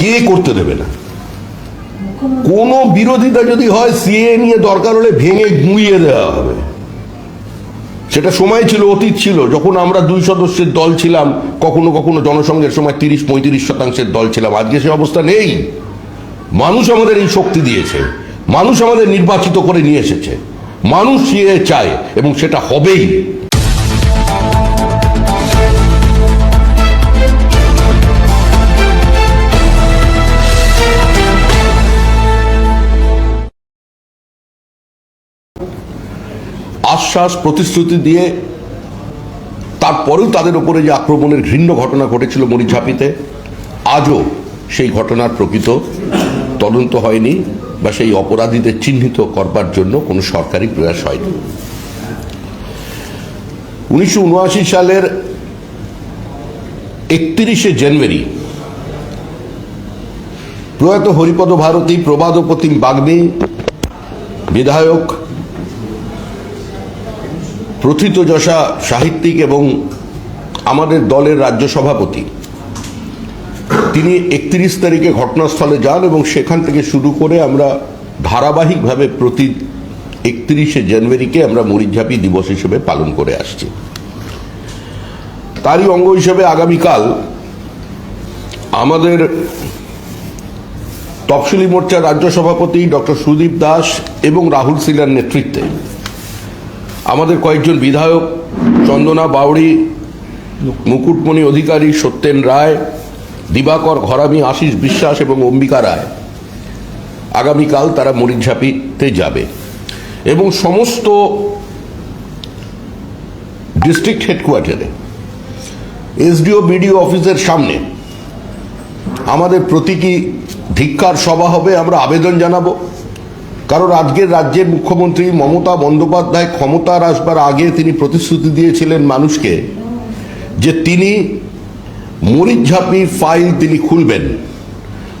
কে করতে দেবে না? কোনো বিরোধিতা যদি হয়, সিএ নিয়ে দরকার হলে ভেঙে গুঁড়িয়ে দেওয়া হবে। সেটা সময় ছিল, অতীত ছিল। যখন আমরা দুই সদস্যের দল ছিলাম, কখনো কখনো জনসংঘের সময় তিরিশ পঁয়ত্রিশ শতাংশের দল ছিলাম। আজকে সে অবস্থা নেই। মানুষ আমাদের এই শক্তি দিয়েছে। মানুষ আমাদের নির্বাচিত করে নিয়ে এসেছে। মানুষ সিএ চায়, এবং সেটা হবেই। আশ্বাস, প্রতিশ্রুতি দিয়ে তারপরেও তাদের উপরে যে আক্রমণের ঘৃণ্য ঘটনা ঘটেছিল মরিঝাপিতে, আজও সেই ঘটনার প্রকৃত তদন্ত হয়নি বা সেই অপরাধীদের চিহ্নিত করবার জন্য কোনো সরকারি প্রয়াস হয়নি। উনিশশো উনআশি সালের একত্রিশে জানুয়ারি প্রয়াত হরিপদ ভারতী প্রবাদ প্রতিম বাগ্মী বিধায়ক প্রথিতযশা সাহিত্যিক এবং আমাদের দলের রাজ্য সভাপতি। তিনি একত্রিশ তারিখে ঘটনাস্থলে যান এবং সেখান থেকে শুরু করে আমরা ধারাবাহিকভাবে প্রতি একত্রিশে জানুয়ারিকে আমরা মরিচঝাপি দিবস হিসেবে পালন করে আসছি। তারই অঙ্গ হিসেবে আগামীকাল আমাদের তফসিলি মোর্চার রাজ্য সভাপতি ডক্টর সুদীপ দাস এবং রাহুল সিলার নেতৃত্বে আমাদের কয়েকজন বিধায়ক, চন্দনা বাউড়ি, মুকুটমণি অধিকারী, সত্যেন রায়, দিবাকর ঘরামি, আশিস বিশ্বাস এবং অম্বিকা রায়। আগামীকাল তারা মরিচঝাপিতে যাবে। এবং সমস্ত ডিস্ট্রিক্ট হেডকোয়ার্টারে, এসডিও, বিডিও অফিসের সামনে আমাদের প্রতীকী ধিক্কার সভা হবে। আমরা আবেদন জানাব। কারণ আজকের রাজ্যের মুখ্যমন্ত্রী মমতা বন্দ্যোপাধ্যায় ক্ষমতার আসবার আগে তিনি প্রতিশ্রুতি দিয়েছিলেন মানুষকে যে তিনি মরিচঝাপির ফাইল তিনি খুলবেন।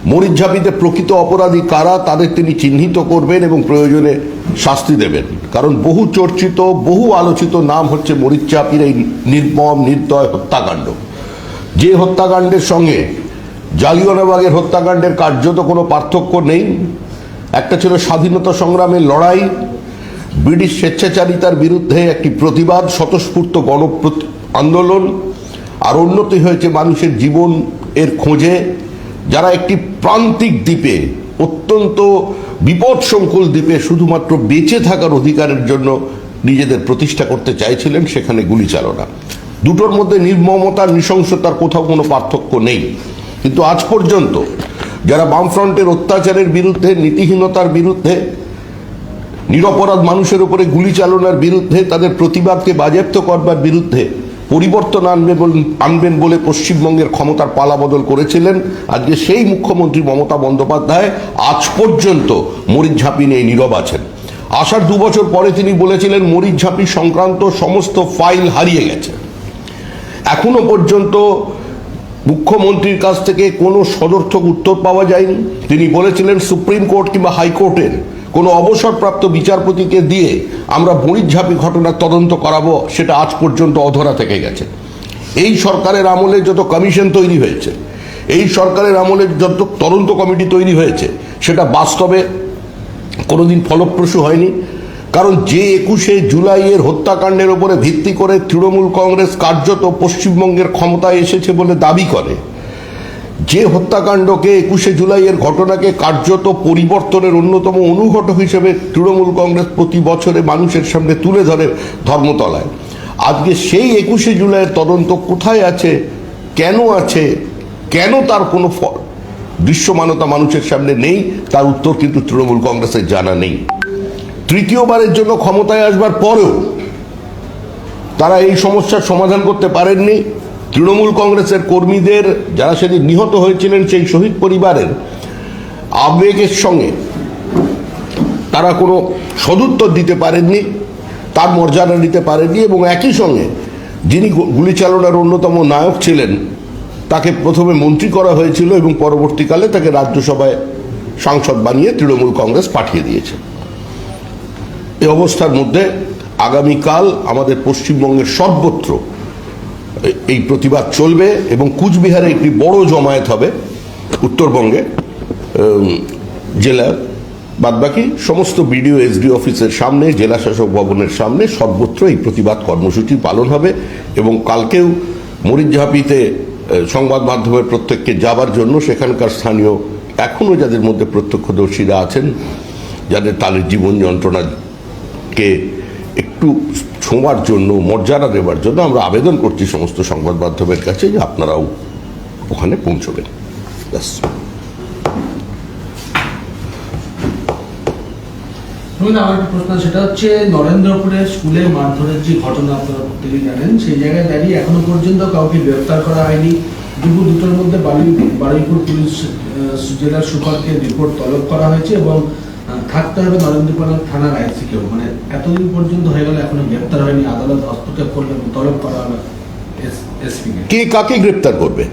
মরিচঝাপিতে প্রকৃত অপরাধী কারা তাদের তিনি চিহ্নিত করবেন এবং প্রয়োজনে শাস্তি দেবেন। কারণ বহু চর্চিত, বহু আলোচিত নাম হচ্ছে মরিচঝাপির এই নির্মম, নির্দয় হত্যাকাণ্ড। যে হত্যাকাণ্ডের সঙ্গে জালিয়ানবাগের হত্যাকাণ্ডের কার্যত কোনো পার্থক্য নেই। একটা ছিল স্বাধীনতা সংগ্রামের লড়াই, ব্রিটিশ স্বেচ্ছাচারিতার বিরুদ্ধে একটি প্রতিবাদ, স্বতঃস্ফূর্ত গণ আন্দোলন, আর উন্নতি হয়েছে মানুষের জীবন এর খোঁজে, যারা একটি প্রান্তিক দ্বীপে, অত্যন্ত বিপদসংকুল দ্বীপে শুধুমাত্র বেঁচে থাকার অধিকারের জন্য নিজেদের প্রতিষ্ঠা করতে চাইছিলেন, সেখানে গুলি চালনা। দুটোর মধ্যে নির্মমতা নৃশংসতার কোথাও কোনো পার্থক্য নেই। কিন্তু আজ পর্যন্ত যারা বামফ্রন্টের অত্যাচারের বিরুদ্ধে, নীতিহীনতার বিরুদ্ধে, নিরপরাধ মানুষের উপরে গুলি চালনার বিরুদ্ধে, তাদের প্রতিবাদকে বাজেয়াপ্ত করবার বিরুদ্ধে পরিবর্তন আনবে আনবেন বলে পশ্চিমবঙ্গের ক্ষমতার পালাবদল করেছিলেন। আজকে সেই মুখ্যমন্ত্রী মমতা বন্দ্যোপাধ্যায় আজ পর্যন্ত মরিচঝাঁপি নিয়ে নীরব আছেন। আসার দু বছর পরে তিনি বলেছিলেন মরিচঝাঁপি সংক্রান্ত সমস্ত ফাইল হারিয়ে গেছে। এখনও পর্যন্ত মুখ্যমন্ত্রীর কাছ থেকে কোনো সদর্থক উত্তর পাওয়া যায়নি। তিনি বলেছিলেন সুপ্রিম কোর্ট কিংবা হাইকোর্টের কোনো অবসরপ্রাপ্ত বিচারপতিকে দিয়ে আমরা বণিঝাপি ঘটনার তদন্ত করাবো, সেটা আজ পর্যন্ত অধরা থেকে গেছে। এই সরকারের আমলে যত কমিশন তৈরি হয়েছে, এই সরকারের আমলে যত তদন্ত কমিটি তৈরি হয়েছে, সেটা বাস্তবে কোনোদিন ফলপ্রসূ হয়নি। কারণ যে একুশে জুলাইয়ের হত্যাকাণ্ডের উপরে ভিত্তি করে তৃণমূল কংগ্রেস কার্যত পশ্চিমবঙ্গের ক্ষমতায় এসেছে বলে দাবি করে। যে হত্যাকাণ্ডকে একুশে জুলাইয়ের ঘটনাকে কার্যত পরিবর্তনের অন্যতম অনুঘটক হিসেবে তৃণমূল কংগ্রেস প্রতি বছরে মানুষের সামনে তুলে ধরে ধর্মতলায়। আজকে সেই একুশে জুলাইয়ের তদন্ত কোথায় আছে, কেন আছে, কেন তার কোনো দৃশ্যমানতা মানুষের সামনে নেই, তার উত্তর কিন্তু তৃণমূল কংগ্রেসের জানা নেই। তৃতীয়বারের জন্য ক্ষমতায় আসবার পরেও তারা এই সমস্যার সমাধান করতে পারেননি। তৃণমূল কংগ্রেসের কর্মীদের যারা সেদিন নিহত হয়েছিলেন সেই শহীদ পরিবারের আবেগের সঙ্গে তারা কোনো সদুত্তর দিতে পারেননি, তার মর্যাদা দিতে পারেননি এবং একই সঙ্গে যিনি গু- গুলি চালনার অন্যতম নায়ক ছিলেন, তাকে প্রথমে মন্ত্রী করা হয়েছিল এবং পরবর্তীকালে তাকে রাজ্যসভায় সাংসদ বানিয়ে তৃণমূল কংগ্রেস পাঠিয়ে দিয়েছে। এই অবস্থার মধ্যে আগামীকাল আমাদের পশ্চিমবঙ্গের সর্বত্র এই প্রতিবাদ চলবে এবং কুচবিহারে একটি বড় জমায়েত হবে উত্তরবঙ্গে উম, জেলা বাদবাকি সমস্ত বিডিও এসডি অফিসের সামনে জেলা শাসক ভবনের সামনে সর্বত্র এই প্রতিবাদ কর্মসূচি পালন হবে এবং কালকেও মরিচঝাপিতে সংবাদ মাধ্যমের প্রত্যেককে যাবার জন্য সেখানকার স্থানীয় এখনও যাদের মধ্যে প্রত্যক্ষদর্শীরা আছেন যাদের তাদের জীবন যন্ত্রণাকে একটু ছোঁয়ার জন্য, মর্যাদা দেওয়ার জন্য আমরা আবেদন করছি সমস্ত সংবাদ মাধ্যমের কাছে যে আপনারাও ওখানে পৌঁছবেন। ব্যাস। আমার প্রশ্ন, সেটা হচ্ছে নরেন্দ্রপুরের স্কুলে মারধরের যে ঘটনা আপনারা প্রত্যেকেই জানেন, সেই জায়গায় দাঁড়িয়ে এখনও পর্যন্ত কাউকে গ্রেফতার করা হয়নি। দুপুর দুটোর মধ্যে বারুই বারুইপুর পুলিশ জেলার সুপারকে রিপোর্ট তলব করা হয়েছে এবং থাকতে হবে থানার আইসিকেও মানে এতদিন পর্যন্ত হয়ে গেল, এখনও গ্রেফতার হয়নি। আদালত হস্তক্ষেপ করলে তলব করা এসপিকে। কে কাকে গ্রেপ্তার করবে?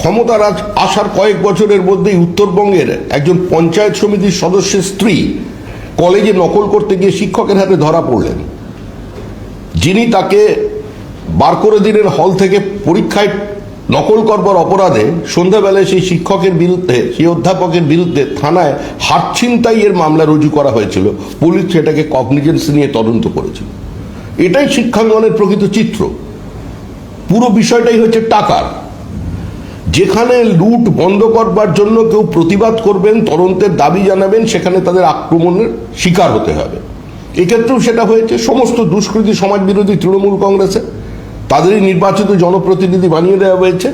ক্ষমতার আসার কয়েক বছরের মধ্যেই উত্তরবঙ্গের একজন পঞ্চায়েত সমিতির সদস্যের স্ত্রী কলেজে নকল করতে গিয়ে শিক্ষকের হাতে ধরা পড়লেন। যিনি তাকে বার করে দিলেন হল থেকে পরীক্ষায় নকল করবার অপরাধে সন্ধ্যাবেলায় সেই শিক্ষকের বিরুদ্ধে, সেই অধ্যাপকের বিরুদ্ধে থানায় হাতছিনতাইয়ের মামলা রুজু করা হয়েছিল। পুলিশ সেটাকে কগনিজেন্স নিয়ে তদন্ত করেছিল। এটাই শিক্ষাঙ্গনের প্রকৃত চিত্র। পুরো বিষয়টাই হচ্ছে টাকার। যেখানে লুট বন্ধ করবার জন্য কেউ প্রতিবাদ করবেন, তদন্তের দাবি জানাবেন, সেখানে তাদের আক্রমণের শিকার হতে হবে। এক্ষেত্রেও সেটা হয়েছে। সমস্ত দুষ্কৃতী সমাজবিরোধী তৃণমূল কংগ্রেসে তাদেরই নির্বাচিত জনপ্রতিনিধি বানিয়ে দেওয়া হয়েছে,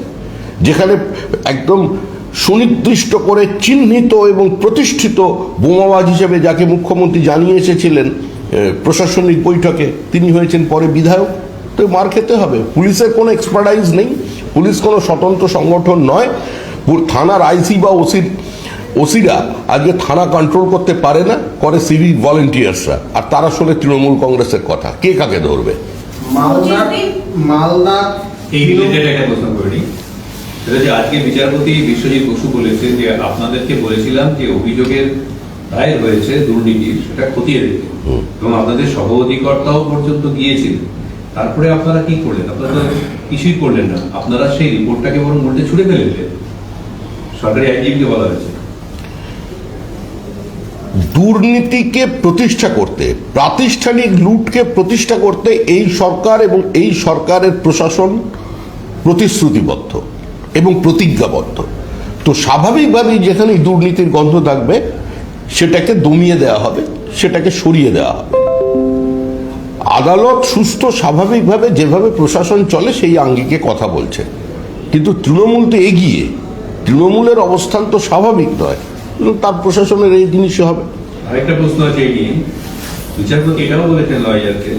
যেখানে একদম সুনির্দিষ্ট করে চিহ্নিত এবং প্রতিষ্ঠিত বোমাবাজ হিসেবে যাকে মুখ্যমন্ত্রী জানিয়ে এসেছিলেন প্রশাসনিক বৈঠকে তিনি হয়েছেন পরে বিধায়ক। তো মার খেতে হবে। পুলিশের কোনো এক্সপার্টাইজ নেই, পুলিশ কোনো স্বতন্ত্র সংগঠন নয়। থানার আইসি বা ওসির, ওসিরা আজকে থানা কন্ট্রোল করতে পারে না, করে সিভিক ভলেন্টিয়ার্সরা আর তারা শোনে তৃণমূল কংগ্রেসের কথা। কে কাকে ধরবে? মালদা মালদা এই রিলেটেড একটা প্রশ্ন করে সেটা যে আজকে বিচারপতি বিশ্বজিৎ বসু বলেছেন যে আপনাদেরকে বলেছিলাম যে অভিযোগের দায়ের হয়েছে দুর্নীতির সেটা খতিয়ে দেখতে। এবং আপনাদের সভাপতিকর্তাও পর্যন্ত গিয়েছিলেন তারপরে আপনারা কি করলেন? আপনারা তো কিছুই করলেন না। আপনারা সেই রিপোর্টটাকে বরং উল্টে ছুড়ে ফেলে দিলেন সরকারি আইনজীবীকে বলা হয়েছে। দুর্নীতিকে প্রতিষ্ঠা করতে, প্রাতিষ্ঠানিক লুটকে প্রতিষ্ঠা করতে এই সরকার এবং এই সরকারের প্রশাসন প্রতিশ্রুতিবদ্ধ এবং প্রতিজ্ঞাবদ্ধ। তো স্বাভাবিকভাবেই যেখানে দুর্নীতির গন্ধ থাকবে, সেটাকে দমিয়ে দেওয়া হবে, সেটাকে সরিয়ে দেওয়া হবে। আদালত সুস্থ স্বাভাবিকভাবে যেভাবে প্রশাসন চলে, সেই আঙ্গিকে কথা বলছে। কিন্তু তৃণমূল তো এগিয়ে, তৃণমূলের অবস্থান তো স্বাভাবিক নয়। তার প্রশাসনের এই জিনিসই হবে। আরেকটা প্রশ্ন আছে এই নিয়ে। বিচারপতি এটাও বলেছেন লয়ারকে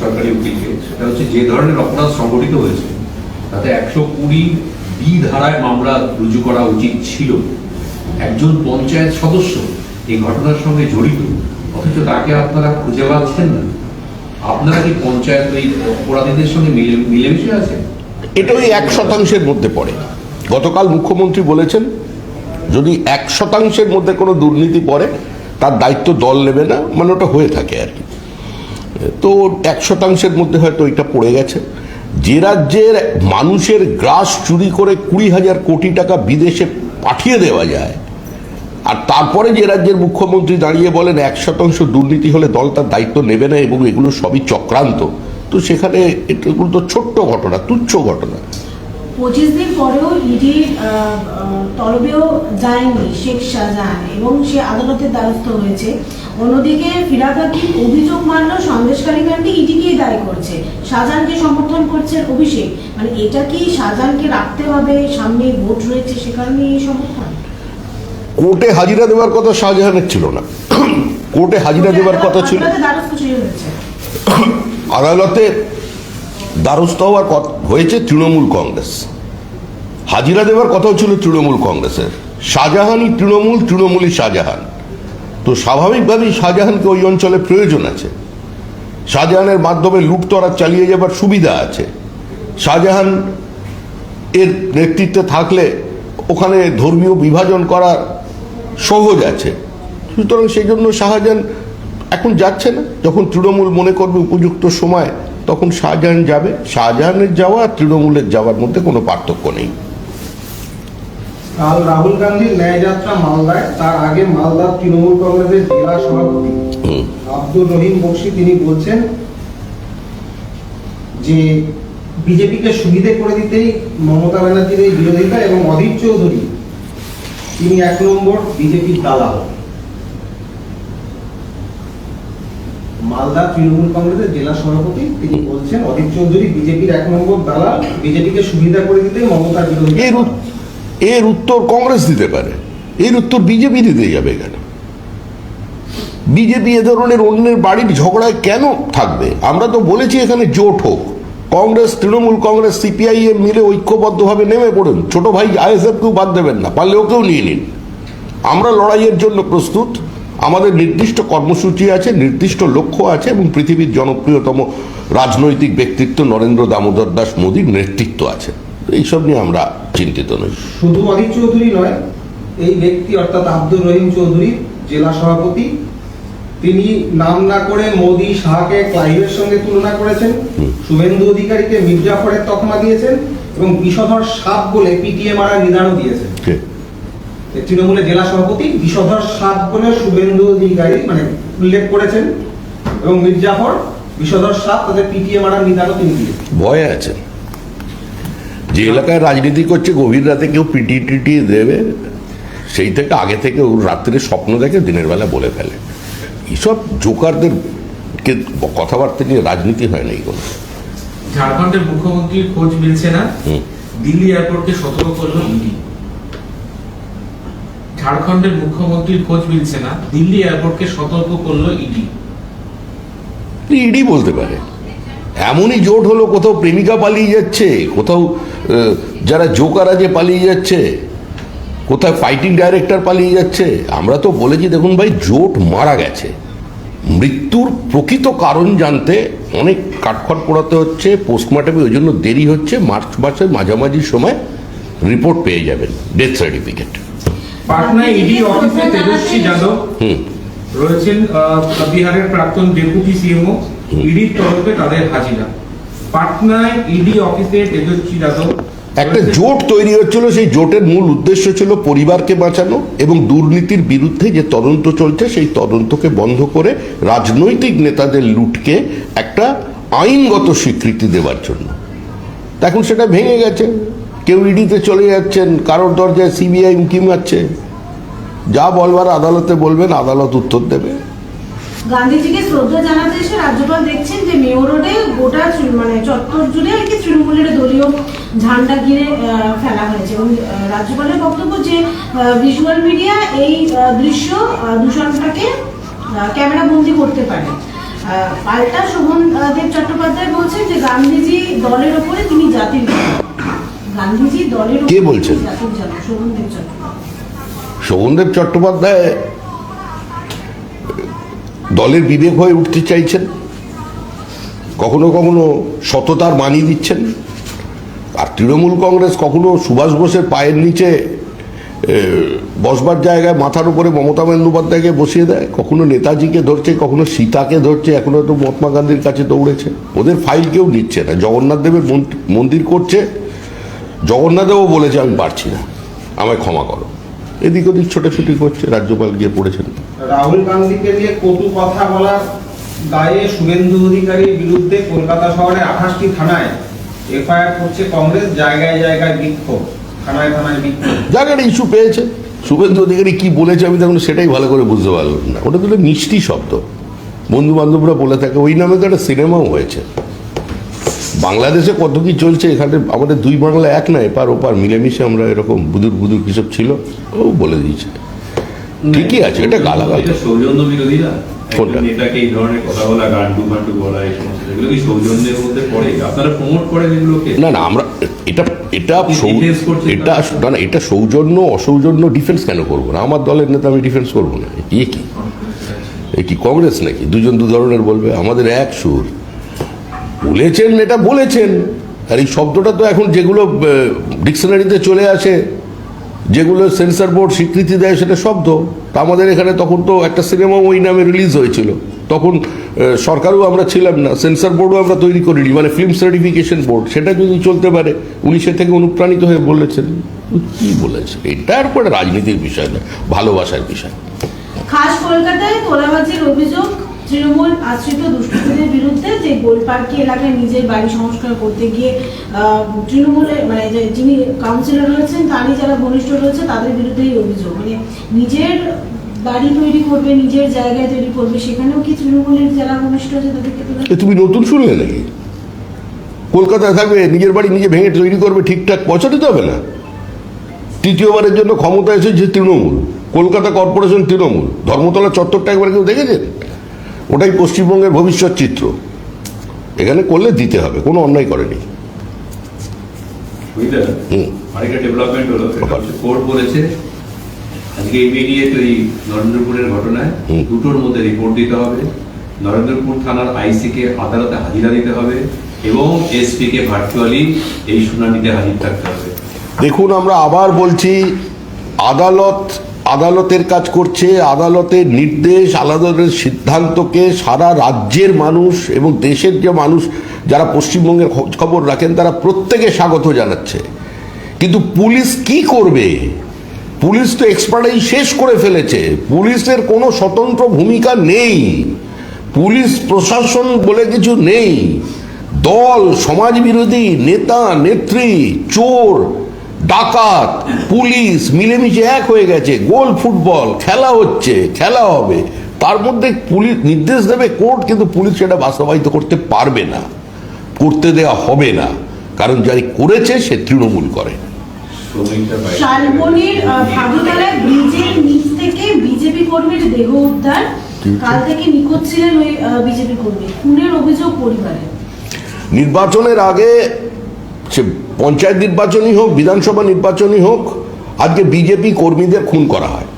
সরকারি উকিলকে সেটা হচ্ছে যে ধরনের অপরাধ সংগঠিত হয়েছে তাতে একশো কুড়ি বি ধারায় মামলা রুজু করা উচিত ছিল। একজন পঞ্চায়েত সদস্য এই ঘটনার সঙ্গে জড়িত অথচ তাকে আপনারা খুঁজে পাচ্ছেন না। আপনারা কি পঞ্চায়েত ওই অপরাধীদের সঙ্গে মিলে মিলেমিশে আছেন? এটা ওই এক শতাংশের মধ্যে পড়ে। গতকাল মুখ্যমন্ত্রী বলেছেন যদি এক শতাংশের মধ্যে কোনো দুর্নীতি পড়ে, তার দায়িত্ব দল নেবে না মানে ওটা হয়ে থাকে আর কি। তো এক শতাংশের মধ্যে হয়তো এটা পড়ে গেছে। যে রাজ্যের মানুষের গ্রাস চুরি করে কুড়ি হাজার কোটি টাকা বিদেশে পাঠিয়ে দেওয়া যায়, আর তারপরে যে রাজ্যের মুখ্যমন্ত্রী দাঁড়িয়ে বলেন এক শতাংশ দুর্নীতি হলে দল তার দায়িত্ব নেবে না এবং এগুলো সবই চক্রান্ত, তো সেখানে এগুলো তো ছোট্ট ঘটনা, তুচ্ছ ঘটনা। পঁচিশ দিন পরেও ইডি তলবেও যায়নি শেখ শাহজাহান এবং সে আদালতের দ্বারস্থ হয়েছে। অন্যদিকে ফিরাদ হাকিম অভিযোগ মানল সন্দেশকারী কাণ্ডে ইডিকেই দায়ী করছে। শাহজাহানকে সমর্থন করছে অভিষেক। মানে এটা কি শাহজাহানকে রাখতে হবে? সামনে ভোট রয়েছে সে কারণে এই সমর্থন? কোর্টে হাজিরা দেওয়ার কথা শাহজাহানের ছিল না। কোর্টে হাজিরা দেওয়ার কথা ছিল। আদালতে দ্বারস্থ হওয়ার হয়েছে তৃণমূল কংগ্রেস। হাজিরা দেওয়ার কথাও ছিল তৃণমূল কংগ্রেসের। শাহজাহানই তৃণমূল, তৃণমূলই শাহজাহান। তো স্বাভাবিকভাবেই শাহজাহানকে ওই অঞ্চলে প্রয়োজন আছে। শাহজাহানের মাধ্যমে লুটতরা চালিয়ে যাবার সুবিধা আছে। শাহজাহান এর নেতৃত্বে থাকলে ওখানে ধর্মীয় বিভাজন করা সহজ আছে। সুতরাং সেই জন্য শাহজাহান এখন যাচ্ছে না। যখন তৃণমূল মনে করবে উপযুক্ত সময়, তখন শাহজাহান যাবে। শাহজাহানের যাওয়া আর তৃণমূলের যাওয়ার মধ্যে কোনো পার্থক্য নেই। কাল রাহুল গান্ধীর ন্যায় যাত্রা মালদায় তার আগে মালদার তৃণমূল কংগ্রেসের জেলা সভাপতি। আব্দুর রহিম বক্সি তিনি বলছেন যে বিজেপিকে সুবিধে করে দিতেই মমতা ব্যানার্জির এই বিরোধিতা এবং অধীর চৌধুরী তিনি এক নম্বর বিজেপির দালাল মালদা তৃণমূল কংগ্রেসের জেলা সভাপতি তিনি বলছেন অধীর চৌধুরী বিজেপির এক নম্বর দালাল বিজেপিকে সুবিধা করে দিতেই মমতার বিরোধিতা এর উত্তর কংগ্রেস দিতে পারে। এর উত্তর বিজেপি দিতে যাবে কেন? বিজেপি এ ধরনের অন্যের বাড়ির ঝগড়ায় কেন থাকবে? আমরা তো বলেছি এখানে জোট হোক। কংগ্রেস, তৃণমূল কংগ্রেস সিপিআইএম মিলে ঐক্যবদ্ধভাবে নেমে পড়ুন। ছোট ভাই আইএসএফকেও বাদ দেবেন না পারলে ওকেও নিয়ে নিন। আমরা লড়াইয়ের জন্য প্রস্তুত। আমাদের নির্দিষ্ট কর্মসূচি আছে, নির্দিষ্ট লক্ষ্য আছে এবং পৃথিবীর জনপ্রিয়তম রাজনৈতিক ব্যক্তিত্ব নরেন্দ্র দামোদর দাস মোদীর নেতৃত্ব আছে। এইসব নিয়ে আমরা চিন্তিত নই। শুধু অধীর চৌধুরী নয় এই ব্যক্তি অর্থাৎ আব্দুর রহিম চৌধুরী জেলা সভাপতি তিনি নাম না করে মোদি শাহকে ক্লাইভের সঙ্গে তুলনা করেছেন শুভেন্দু অধিকারীকে মির্জাফরের তকমা দিয়েছেন এবং বিষধর সাপ বলে পিটিএ মারা নিদানও দিয়েছেন? তৃণমূলের জেলা সভাপতি বিষধর সাপ বলে শুভেন্দু অধিকারী মানে উল্লেখ করেছেন এবং মির্জাফর বিষধর সাপ তাদের পিটিএ মারার নিদানও তিনি দিয়েছেন। ভয়ে আছেন। যে এলাকায় রাজনীতি করছে গভীর রাতে কেউ পিটি টিটি দেবে সেই থেকে আগে থেকে ওর রাত্রে স্বপ্ন দেখে দিনের বেলা বলে ফেলে। এইসব জোকারদের কে কথাবার্তা নিয়ে রাজনীতি হয় না এইগুলো ঝাড়খণ্ডের মুখ্যমন্ত্রীর খোঁজ মিলছে না। দিল্লি এয়ারপোর্টকে সতর্ক করল ইডি ঝাড়খণ্ডের মুখ্যমন্ত্রীর খোঁজ মিলছে না। দিল্লি এয়ারপোর্টকে সতর্ক করল ইডি। ইডি বলতে পারে। এমনই জোট হলো কোথাও প্রেমিকা পালিয়ে যাচ্ছে কোথাও যারা জোকার আছে পালিয়ে যাচ্ছে কোথায় ফাইটিং ডাইরেক্টর পালিয়ে যাচ্ছে আমরা তো বলেছি দেখুন ভাই জোট মারা গেছে। মৃত্যুর প্রকৃত কারণ জানতে অনেক কাঠখড় পোড়াতে হচ্ছে পোস্টমর্টমে ওই জন্য দেরি হচ্ছে মার্চ মাসের মাঝামাঝি সময় রিপোর্ট পেয়ে যাবেন ডেথ সার্টিফিকেট পাটনায় ইডি অফিসে তেজস্বী যাদব হুম। রয়েছেন বিহারের প্রাক্তন ডেপুটি সিএমও ইডির তরফে তাদের হাজিরা। পাটনায় ইডি অফিসে তেজস্বী যাদব একটা জোট তৈরি হচ্ছিল সেই জোটের মূল উদ্দেশ্য ছিল পরিবারকে বাঁচানো এবং দুর্নীতির বিরুদ্ধে যে তদন্ত চলছে সেই তদন্তকে বন্ধ করে রাজনৈতিক নেতাদের লুটকে একটা আইনগত স্বীকৃতি দেওয়ার জন্য। এখন সেটা ভেঙে গেছে। কেউ ইডিতে চলে যাচ্ছেন কারোর দরজায় সিবিআই উঁকি মারছে। যা বলবার আদালতে বলবেন আদালত উত্তর দেবে। গান্ধীজিকে শ্রদ্ধা জানাতে এসে রাজ্যপাল দেখছেন যে মেয়র রোডে গোটা মানে চত্বর জুড়ে আর কি তৃণমূলের দলীয় ঝান্ডা ঘিরে ফেলা হয়েছে। এবং রাজ্যপালের বক্তব্য যে ভিজুয়াল মিডিয়া এই দৃশ্য দূষণটাকে ক্যামেরা বন্দি করতে পারে। পাল্টা শোভন দেব চট্টোপাধ্যায় বলছেন যে গান্ধীজি দলের ওপরে তিনি জাতির গান্ধীজি দলের কে ওপরে বলছেন? জাতির জনক, শোভন দেব চট্টোপাধ্যায়। শোভনদেব চট্টোপাধ্যায় দলের বিবেক হয়ে উঠতে চাইছেন? কখনো কখনো সততার মানি দিচ্ছেন? আর তৃণমূল কংগ্রেস কখনো সুভাষ বোসের পায়ের নিচে বসবার জায়গায় মাথার উপরে মমতা বন্দ্যোপাধ্যায়কে বসিয়ে দেয়? কখনো নেতাজিকে ধরছে, কখনো সীতাকে ধরছে, এখনও তো মহাত্মা গান্ধীর কাছে দৌড়েছে। ওদের ফাইল কেউ নিচ্ছে না। জগন্নাথ দেবের মন- মন্দির করছে। জগন্নাথদেবও বলেছে, আমি পারছি না। আমায় ক্ষমা করো। এদিক ওদিক ছোটাছুটি করছে রাজ্যপাল গিয়ে পড়েছেন। রাহুল গান্ধীকে নিয়ে কটু কথা বলার দায়ে শুভেন্দু অধিকারীর বিরুদ্ধে কলকাতা শহরে আঠাশটি থানায় এফআইআর করছে কংগ্রেস জায়গায় জায়গায় বিক্ষোভ থানায় থানায় বিক্ষোভ। জায়গাটা ইস্যু পেয়েছে। শুভেন্দু অধিকারী কি বলেছে আমি তখন সেটাই ভালো করে বুঝতে পারলাম না। ওটা তো মিষ্টি শব্দ। বন্ধু বান্ধবরা বলে থাকে ওই নামে তো একটা সিনেমাও হয়েছে। বাংলাদেশে কত কি চলছে এখানে আমাদের দুই বাংলা এক নয় এপার ওপার মিলেমিশে আমরা এরকম বুদুর বুদুর কিসব ছিল ও বলে দিয়েছে। ঠিকই আছে এটা গালাগাল। সৌজন্য বিরোধীরা? কোনটা? নেতাকে এই ধরনের কথা বলা গান্ডু ফান্ডু বলা এই সমস্ত এগুলো কি সৌজন্যের মধ্যে পড়ে? আপনারা প্রমোট করেন এগুলোকে না না আমরা এটা এটা না? এটা না না এটা সৌজন্য অসৌজন্য ডিফেন্স কেন করব না? আমার দলের নেতা আমি ডিফেন্স করব না। এ কি? এ কি? কংগ্রেস নাকি? দুজন দু ধরনের বলবে আমাদের এক সুর। বলেছেন, এটা বলেছেন। আর এই শব্দটা তো এখন যেগুলো ডিকশনারিতে চলে আসে, যেগুলো সেন্সর বোর্ড স্বীকৃতি দেয় সেটা শব্দ। তা আমাদের এখানে তখন তো একটা সিনেমা ওই নামে রিলিজ হয়েছিল। তখন সরকারও আমরা ছিলাম না, সেন্সর বোর্ডও আমরা তৈরি করিনি মানে ফিল্ম সার্টিফিকেশন বোর্ড, সেটা যদি চলতে পারে, উনি সে থেকে অনুপ্রাণিত হয়ে বলেছেন। কি বলেছে এটার পরে রাজনীতির বিষয় না, ভালোবাসার বিষয়। খাস কলকাতায় তোলাবাজির অভিযোগ তৃণমূল আশ্রিত দুষ্কৃতীদের বিরুদ্ধে যে গোলপার্কি এলাকায় নিজের বাড়ি সংস্কার করতে গিয়ে তৃণমূলের মানে যে যিনি কাউন্সিলর রয়েছেন, তারই যারা ঘনিষ্ঠ রয়েছে, তাদের বিরুদ্ধেই অভিযোগ। মানে নিজের বাড়ি তৈরি করবে, নিজের জায়গায় তৈরি করবে, সেখানেও কি তৃণমূলের যারা ঘনিষ্ঠ আছে তাদেরকে তুমি নতুন শুনলে নাকি? কলকাতায় থাকবে, নিজের বাড়ি নিজে ভেঙে তৈরি করবে, ঠিকঠাক পয়সা দিতে হবে না। তৃতীয়বারের জন্য ক্ষমতা এসেছে তৃণমূল। কলকাতা কর্পোরেশন তৃণমূল। ধর্মতলা চত্বরটা একবার কেউ দেখেছেন? ওটাই পশ্চিমবঙ্গের ভবিষ্যৎ চিত্র। এখানে করলে দিতে হবে কোনো অন্যায় করেনি। আরেকটা ডেভেলপমেন্ট হলো কোর্ট বলেছে। আজকে ইমিডিয়েট ওই নরেন্দ্রপুরের ঘটনায়। দুটোর মধ্যে রিপোর্ট দিতে হবে। নরেন্দ্রপুর থানার আইসি কে আদালতে হাজিরা দিতে হবে এবং এসপি কে ভার্চুয়ালি এই শুনানিতে হাজির থাকতে হবে। দেখুন আমরা আবার বলছি আদালত আদালতের কাজ করছে আদালতের নির্দেশ, আদালতের সিদ্ধান্তকে সারা রাজ্যের মানুষ এবং দেশের যে মানুষ যারা পশ্চিমবঙ্গের খবর রাখেন তারা প্রত্যেকে স্বাগত জানাচ্ছে। কিন্তু পুলিশ কি করবে? পুলিশ তো এক্সপার্টাই শেষ করে ফেলেছে। পুলিশের কোনো স্বতন্ত্র ভূমিকা নেই। পুলিশ প্রশাসন বলে কিছু নেই। দল সমাজ বিরোধী নেতা, নেত্রী, চোর ডাকাত পুলিশ মিলেমিশে এক হয়ে গেছে। গোল ফুটবল খেলা হচ্ছে খেলা হবে। তার মধ্যে পুলিশ নির্দেশ দেবে কোর্ট কিন্তু পুলিশ সেটা বাস্তবায়িত করতে পারবে না করতে দেওয়া হবে না। কারণ যারা করেছে সে তৃণমূল করে। শ্রমিকদের বাইরে- শালবনির ভাদুতলায় ব্রিজের নিচ থেকে বিজেপি কর্মীর দেহ উদ্ধার। কাল থেকে নিখোঁজ ছিলেন ওই বিজেপি কর্মী। খুনের অভিযোগ পরিবারে নির্বাচনের আগে সে পঞ্চায়েত নির্বাচনই হোক, বিধানসভা নির্বাচনই হোক, আজকে বিজেপি কর্মীদের খুন করা হয়।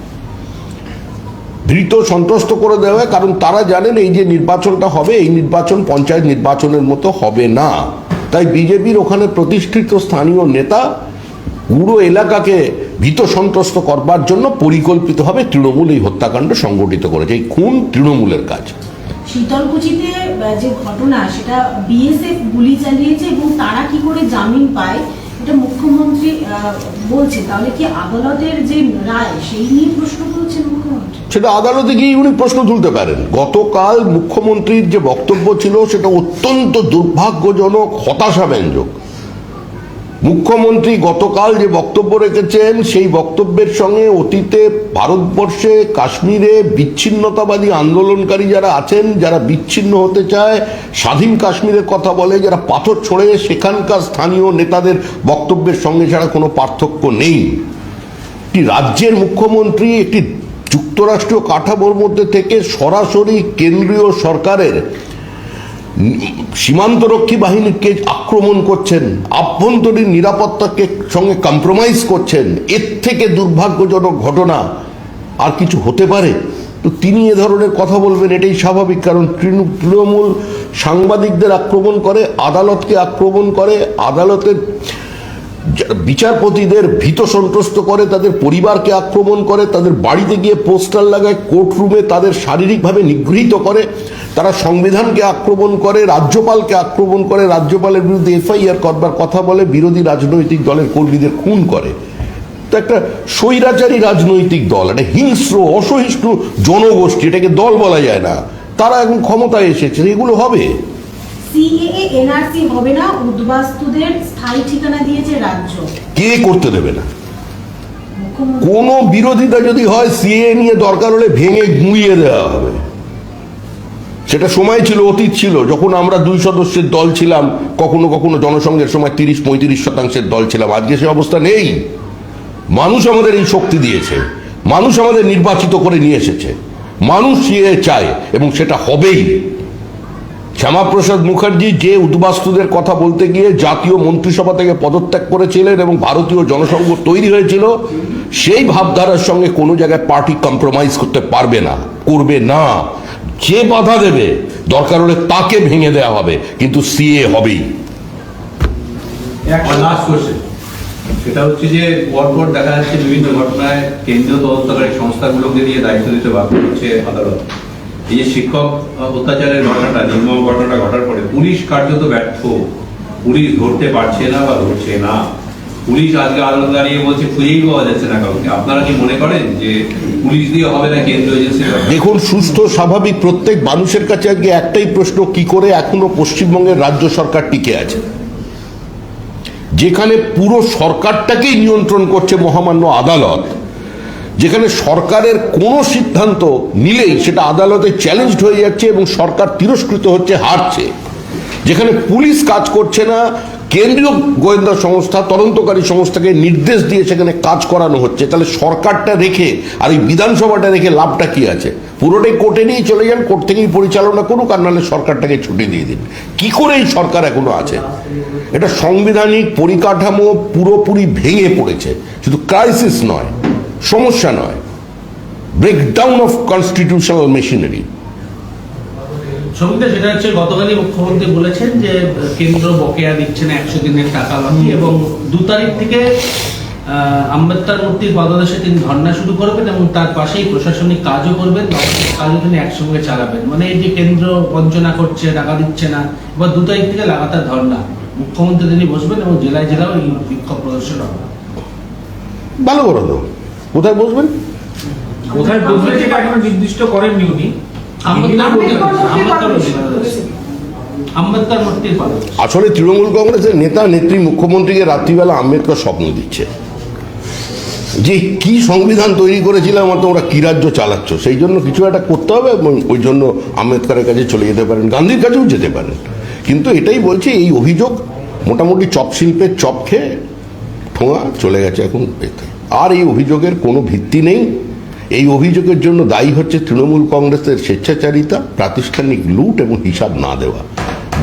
ভীত সন্ত্রস্ত করে দেওয়া হয়, কারণ তারা জানেন এই যে নির্বাচনটা হবে, এই নির্বাচন পঞ্চায়েত নির্বাচনের মতো হবে না। তাই বিজেপির ওখানে প্রতিষ্ঠিত স্থানীয় নেতা পুরো এলাকাকে ভীত সন্ত্রস্ত করবার জন্য পরিকল্পিতভাবে তৃণমূল এই হত্যাকাণ্ড সংগঠিত করেছে। এই খুন তৃণমূলের কাজ। শীতলকুচিতে যে ঘটনা, সেটা বিএসএফ গুলি চালিয়েছে এবং তারা কি করে জামিন পায়, এটা মুখ্যমন্ত্রী বলছে। তাহলে কি আদালতের যে রায়, সেই নিয়ে প্রশ্ন তুলছেন সেটা আদালতে গিয়ে উনি প্রশ্ন তুলতে পারেন। গতকাল মুখ্যমন্ত্রীর যে বক্তব্য ছিল, সেটা অত্যন্ত দুর্ভাগ্যজনক, হতাশাব্যঞ্জক। মুখ্যমন্ত্রী গতকাল যে বক্তব্য রেখেছেন, সেই বক্তব্যের সঙ্গে অতীতে ভারতবর্ষে কাশ্মীরে বিচ্ছিন্নতাবাদী আন্দোলনকারী যারা আছেন, যারা বিচ্ছিন্ন হতে চায়, স্বাধীন কাশ্মীরের কথা বলে, যারা পাথর ছড়ে সেখানকার স্থানীয় নেতাদের বক্তব্যের সঙ্গে ছাড়া কোনো পার্থক্য নেই। একটি রাজ্যের মুখ্যমন্ত্রী একটি যুক্তরাষ্ট্রীয় কাঠামোর মধ্যে থেকে সরাসরি কেন্দ্রীয় সরকারের সীমান্তরক্ষী বাহিনীকে আক্রমণ করছেন, আভ্যন্তরীণ নিরাপত্তাকে সঙ্গে কম্প্রোমাইজ করছেন, এর থেকে দুর্ভাগ্যজনক ঘটনা আর কিছু হতে পারে? তো তিনি এ ধরনের কথা বলবেন, এটাই স্বাভাবিক, কারণ তৃণ- তৃণমূল সাংবাদিকদের আক্রমণ করে, আদালতকে আক্রমণ করে, আদালতের বিচারপতিদের ভীত সন্ত্রস্ত করে, তাদের পরিবারকে আক্রমণ করে, তাদের বাড়িতে গিয়ে পোস্টার লাগায় কোর্ট রুমে তাদের শারীরিকভাবে নিগৃহীত করে, তারা সংবিধানকে আক্রমণ করে, রাজ্যপালকে আক্রমণ করে, রাজ্যপালের বিরুদ্ধে এফআইআর করবার কথা বলে, বিরোধী রাজনৈতিক দলের কর্মীদের খুন করে। তো একটা স্বৈরাচারী রাজনৈতিক দল, একটা হিংস্র, অসহিষ্ণু জনগোষ্ঠী, এটাকে দল বলা যায় না। তারা এখন ক্ষমতায় এসেছে, এগুলো হবে? সিএএ এনআরসি হবে না উদ্বাস্তুদের স্থায়ী ঠিকানা দিয়েছে রাজ্য। কে করতে দেবে না? কোনো বিরোধিতা যদি হয় সিএ নিয়ে দরকার হলে ভেঙে গুঁড়িয়ে দেওয়া হবে। সেটা সময় ছিল অতীত ছিল। যখন আমরা দুই সদস্যের দল ছিলাম কখনো কখনো জনসংঘের সময় তিরিশ পঁয়ত্রিশ শতাংশের দল ছিলাম। আজকে সে অবস্থা নেই। মানুষ আমাদের এই শক্তি দিয়েছে। মানুষ আমাদের নির্বাচিত করে নিয়ে এসেছে। মানুষ সিএ চায় এবং সেটা হবেই। শ্যামাপ্রসাদ মুখার্জি যে উদ্বাস্তুদের কথা বলতে গিয়ে জাতীয় মন্ত্রিসভা থেকে পদত্যাগ করেছিলেন এবং ভারতীয় জনসংঘ তৈরি হয়েছিল, সেই ভাবধারার সঙ্গে কোনো জায়গায় পার্টি কম্প্রোমাইজ করতে পারবে না, করবে না। যে বাধা দেবে, দরকার হলে তাকে ভেঙে দেওয়া হবে, কিন্তু সিএ হবেই। সেটা হচ্ছে যে পরপর দেখা যাচ্ছে বিভিন্ন ঘটনায় কেন্দ্রীয় তদন্তকারী সংস্থাগুলোকে দিয়ে দায়িত্ব দিতে বাধ্য হচ্ছে আদালত। এই যে শিক্ষক অত্যাচারের ঘটনাটা, নির্মম ঘটনাটা ঘটার পরে পুলিশ কার্যত ব্যর্থ। পুলিশ ধরতে পারছে না বা ধরছে না। পুলিশ আজকে আদালত দাঁড়িয়ে বলছে, খুঁজেই পাওয়া যাচ্ছে না কাউকে। আপনারা কি মনে করেন যে পুলিশ দিয়ে হবে না কেন্দ্রীয় এজেন্সি দেখুন, সুস্থ, স্বাভাবিক প্রত্যেক মানুষের কাছে আজকে একটাই প্রশ্ন, কি করে এখনও পশ্চিমবঙ্গের রাজ্য সরকার টিকে আছে? যেখানে পুরো সরকারটাকেই নিয়ন্ত্রণ করছে মহামান্য আদালত। যেখানে সরকারের কোনো সিদ্ধান্ত নিলেই সেটা আদালতে চ্যালেঞ্জড হয়ে যাচ্ছে এবং সরকার তিরস্কৃত হচ্ছে, হারছে। যেখানে পুলিশ কাজ করছে না, কেন্দ্রীয় গোয়েন্দা সংস্থা, তদন্তকারী সংস্থাকে নির্দেশ দিয়ে সেখানে কাজ করানো হচ্ছে। তাহলে সরকারটা রেখে আর এই বিধানসভাটা রেখে লাভটা কি আছে? পুরোটাই কোর্টে নিয়ে চলে যান, কোর্ট থেকেই পরিচালনা করুক, আর নাহলে সরকারটাকে ছুটি দিয়ে দিন। কি করে এই সরকার এখনও আছে? এটা সাংবিধানিক পরিকাঠামো পুরোপুরি ভেঙে পড়েছে। শুধু ক্রাইসিস নয় সমস্যা নয়। Breakdown of constitutional machinery Sangeeta সেটা হচ্ছে গতকালই মুখ্যমন্ত্রী বলেছেন যে কেন্দ্র বকেয়া দিচ্ছে না একশো দিনের টাকা বাকি এবং দু তারিখ থেকে আহ, আম্বেদকর মূর্তির পাদদেশে তিনি ধর্ণা শুরু করবেন এবং তার পাশেই প্রশাসনিক কাজও করবেন। কাজও তিনি একসঙ্গে চালাবেন। মানে এই যে কেন্দ্র বঞ্চনা করছে টাকা দিচ্ছে না এবার দু তারিখ থেকে লাগাতার ধর্ণা। মুখ্যমন্ত্রী তিনি বসবেন এবং জেলায় জেলাও এই বিক্ষোভ প্রদর্শন হবে। ভালো করে তো কোথায় বসবেন? কোথায় বসবে সেটা এখনও নির্দিষ্ট করেননি উনি। আসলে তৃণমূল কংগ্রেসের নেতা নেত্রী মুখ্যমন্ত্রীকে রাত্রিবেলা আম্বেদকর স্বপ্ন দিচ্ছে। যে কি সংবিধান তৈরি করেছিলাম আর তোমরা কি রাজ্য চালাচ্ছ? সেই জন্য কিছু একটা করতে হবে এবং ওই জন্য আম্বেদকরের কাছে চলে যেতে পারেন গান্ধীর কাছেও যেতে পারেন। কিন্তু এটাই বলছে এই অভিযোগ মোটামুটি চপ শিল্পের চপ খেয়ে ঠোঙা চলে গেছে এখন এতে। আর এই অভিযোগের কোনো ভিত্তি নেই। এই অভিযোগের জন্য দায়ী হচ্ছে তৃণমূল কংগ্রেসের স্বেচ্ছাচারিতা প্রাতিষ্ঠানিক লুট এবং হিসাব না দেওয়া।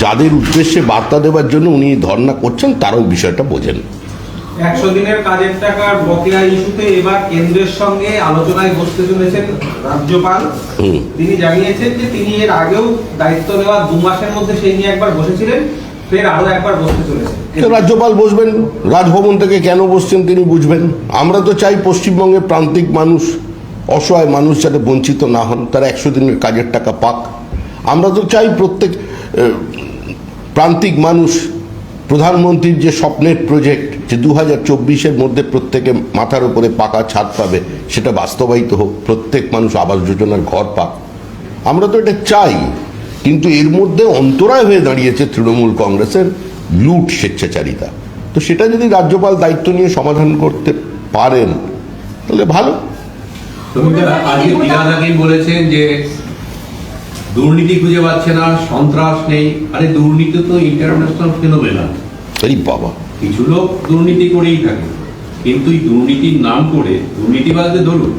যাদের উদ্দেশ্যে বার্তা দেওয়ার জন্য উনি ধর্ণা করছেন তারাও বিষয়টা বোঝেন। একশো দিনের কাজের টাকার বকেয়া ইস্যুতে এবার কেন্দ্রের সঙ্গে আলোচনায় বসতে চলেছেন রাজ্যপাল। তিনি জানিয়েছেন যে তিনি এর আগেও দায়িত্ব নেওয়ার দু মাসের মধ্যে সেই নিয়ে একবার বসেছিলেন। রাজ্যপাল বসবেন? রাজভবন থেকে কেন বসছেন তিনি বুঝবেন। আমরা তো চাই পশ্চিমবঙ্গের প্রান্তিক মানুষ, অসহায় মানুষ যাতে বঞ্চিত না হন, তারা একশো দিনের কাজের টাকা পাক। আমরা তো চাই প্রত্যেক প্রান্তিক মানুষ, প্রধানমন্ত্রীর যে স্বপ্নের প্রজেক্ট যে দু হাজার চব্বিশের মধ্যে প্রত্যেকে মাথার উপরে পাকা ছাদ পাবে, সেটা বাস্তবায়িত হোক, প্রত্যেক মানুষ আবাস যোজনার ঘর পাক। আমরা তো এটা চাই। কিন্তু এর মধ্যে অন্তরায় হয়ে দাঁড়িয়েছে তৃণমূল কংগ্রেসের লুট স্বেচ্ছাচারিতা। তো সেটা যদি রাজ্যপাল দায়িত্ব নিয়ে সমাধান করতে পারেন তাহলে ভালো। বলেছেন যে দুর্নীতি খুঁজে পাচ্ছে না সন্ত্রাস নেই। আরে দুর্নীতি তো ইন্টারন্যাশনাল ফেনোমেনা বাবা। কিছু লোক দুর্নীতি করেই থাকে। কিন্তু এই দুর্নীতির নাম করে দুর্নীতিবাদদের ধরুন,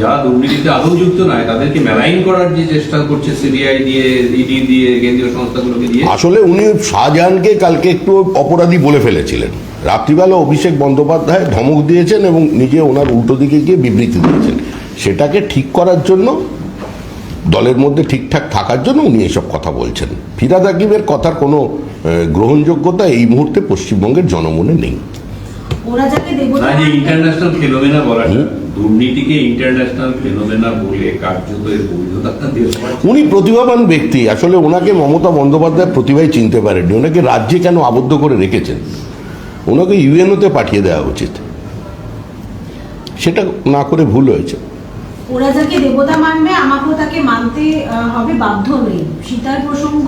যারা দুর্নীতিতে আদৌ যুক্ত নয়, তাদেরকে মেলাইন করার যে চেষ্টা করছে সিবিআই দিয়ে ইডি দিয়ে, কেন্দ্রীয় সংস্থাগুলোকে দিয়ে। আসলে উনি শাহজাহানকে কালকে একটু অপরাধী বলে ফেলেছিলেন। রাত্রিবেলা অভিষেক বন্দ্যোপাধ্যায় ধমক দিয়েছেন এবং নিজে ওনার উল্টো দিকে গিয়ে বিবৃতি দিয়েছেন। সেটাকে ঠিক করার জন্য, দলের মধ্যে ঠিকঠাক থাকার জন্য উনি এসব কথা বলছেন। ফিরাদ হাকিমের কথার কোনো গ্রহণযোগ্যতা এই মুহূর্তে পশ্চিমবঙ্গের জনমনে নেই। ওরা যাকে দেবতা না ইন্টারন্যাশনাল ফেনোমেনা বলাটা দুর্নীতিকে ইন্টারন্যাশনাল ফেনোমেনা বলে কার্যত এর বৈধতা উনি প্রতিভাবান ব্যক্তি আসলে ওনাকে মমতা বন্দ্যোপাধ্যায় প্রতিভাই চিনতে পারেননি। ওনাকে রাজ্যে কেন আবদ্ধ করে রেখেছেন? ওনাকে ইউএনওতে পাঠিয়ে দেওয়া উচিত। সেটা না করে ভুল হয়েছে। ওরা যাকে দেবতা মানবে আমাকেও তাকে মানতে হবে বাধ্য নেই সীতার প্রসঙ্গ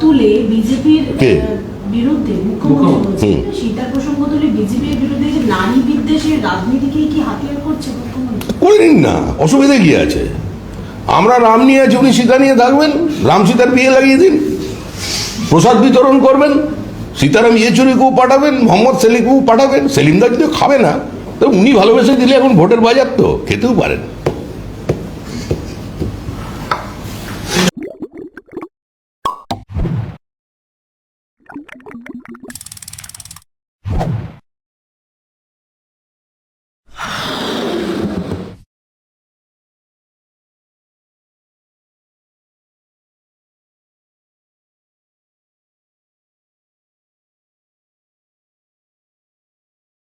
তুলে বিজেপির বিরুদ্ধে মুখ্যমন্ত্রী মুখ্যমন্ত্রী। বলছেন সীতার প্রসঙ্গ তুলে বিজেপির বিরুদ্ধে যে করে নিন না, অসুবিধা কি আছে? আমরা রাম নিয়ে আছি উনি সীতা নিয়ে থাকবেন রাম সীতার বিয়ে লাগিয়ে দিন। প্রসাদ বিতরণ করবেন, সীতারাম ইয়েচুরিকেও পাঠাবেন, মোহাম্মদ সেলিমকেও পাঠাবেন, সেলিমদা যদিও খাবে না। তো উনি ভালোবেসে দিলে এখন ভোটের বাজার তো, খেতেও পারেন।